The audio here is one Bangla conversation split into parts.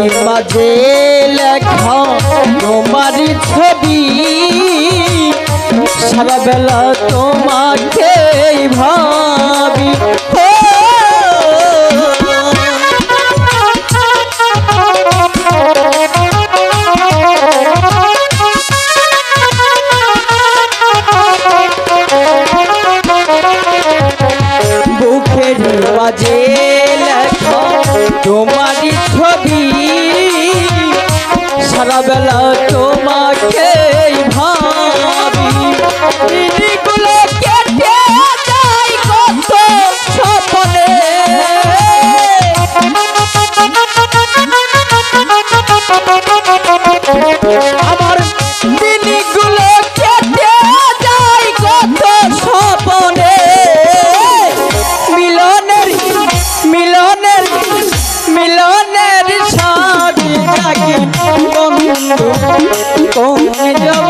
মাঝে লেখা তোমারই ছবি। সারা বেলা তোমাকে ভাবি। বুকের মাঝে তোমারি ছবি সারা বেলা তোমার বন্ধু তুমি যাব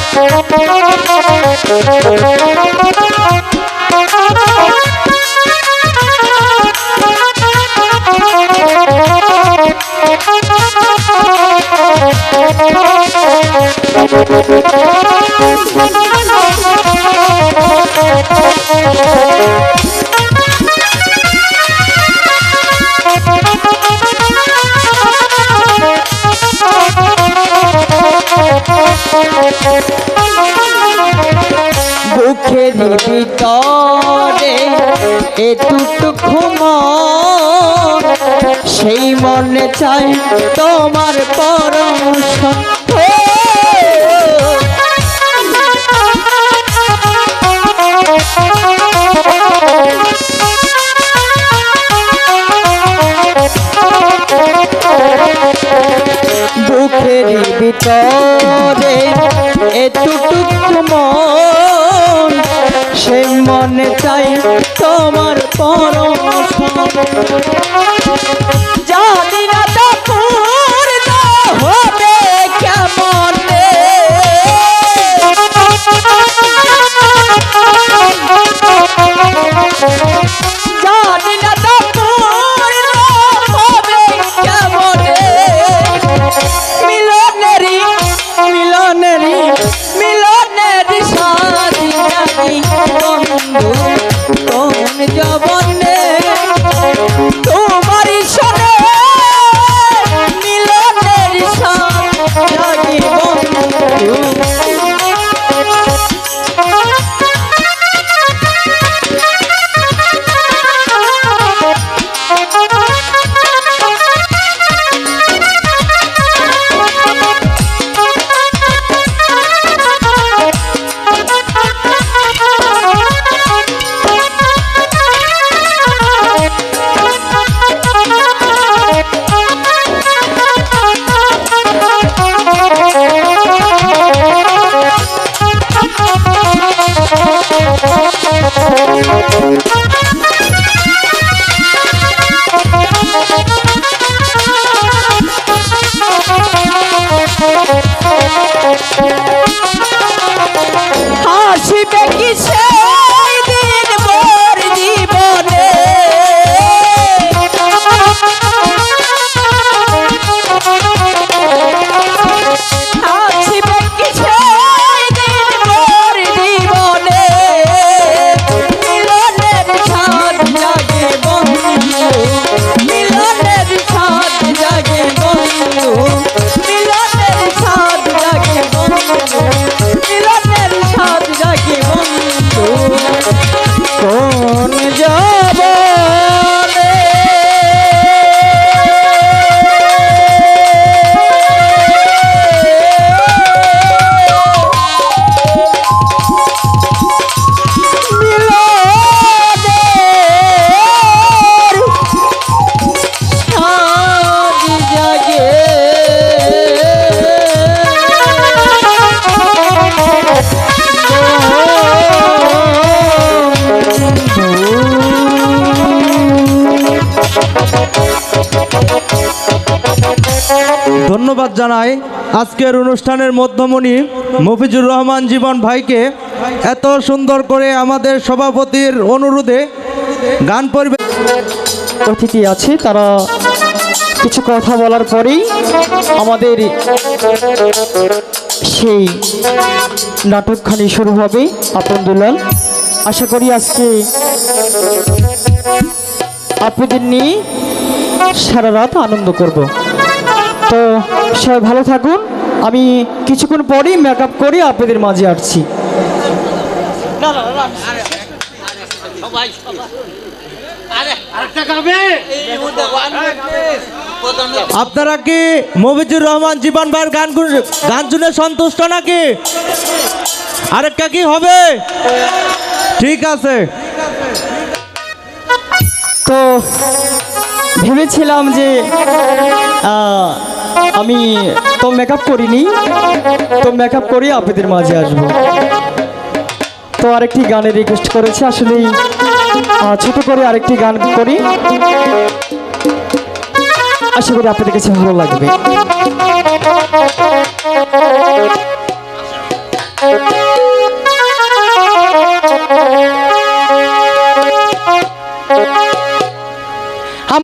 Thank you. ভিতরে সেই মনে চাই তোমার পরম সত্য বুকের চাই তোমার পরশ ধন্যবাদ জানাই আজকের অনুষ্ঠানের মধ্যমণি মফিজুর রহমান জীবন ভাইকে এত সুন্দর করে আমাদের সভাপতির অনুরোধে গান পরিবেশ অতিথি আছে, তারা কিছু কথা বলার পরেই আমাদের সেই নাটকখানি শুরু হবে আপন দুলাল আশা করি আজকে আপনাদের নিয়ে সারা রাত আনন্দ করব। তো সবাই ভালো থাকুন। আমি কিছুক্ষণ পরেই মেকআপ করে আপনাদের মাঝে আসছি। আপনারা কি মফিজুর রহমান জীবন ভাইয়ের গান গান শুনে সন্তুষ্ট নাকি? আরেকটা কি হবে? ঠিক আছে। তো ভেবেছিলাম যে আমি তো মেকআপ করিনি, তো মেকআপ করে আপনাদের মাঝে আসব। তো আরেকটি গানের রিকোয়েস্ট করেছি আসলে ছোট করে আরেকটি গান করি। আশা করি আপনাদের কাছে ভালো লাগবে।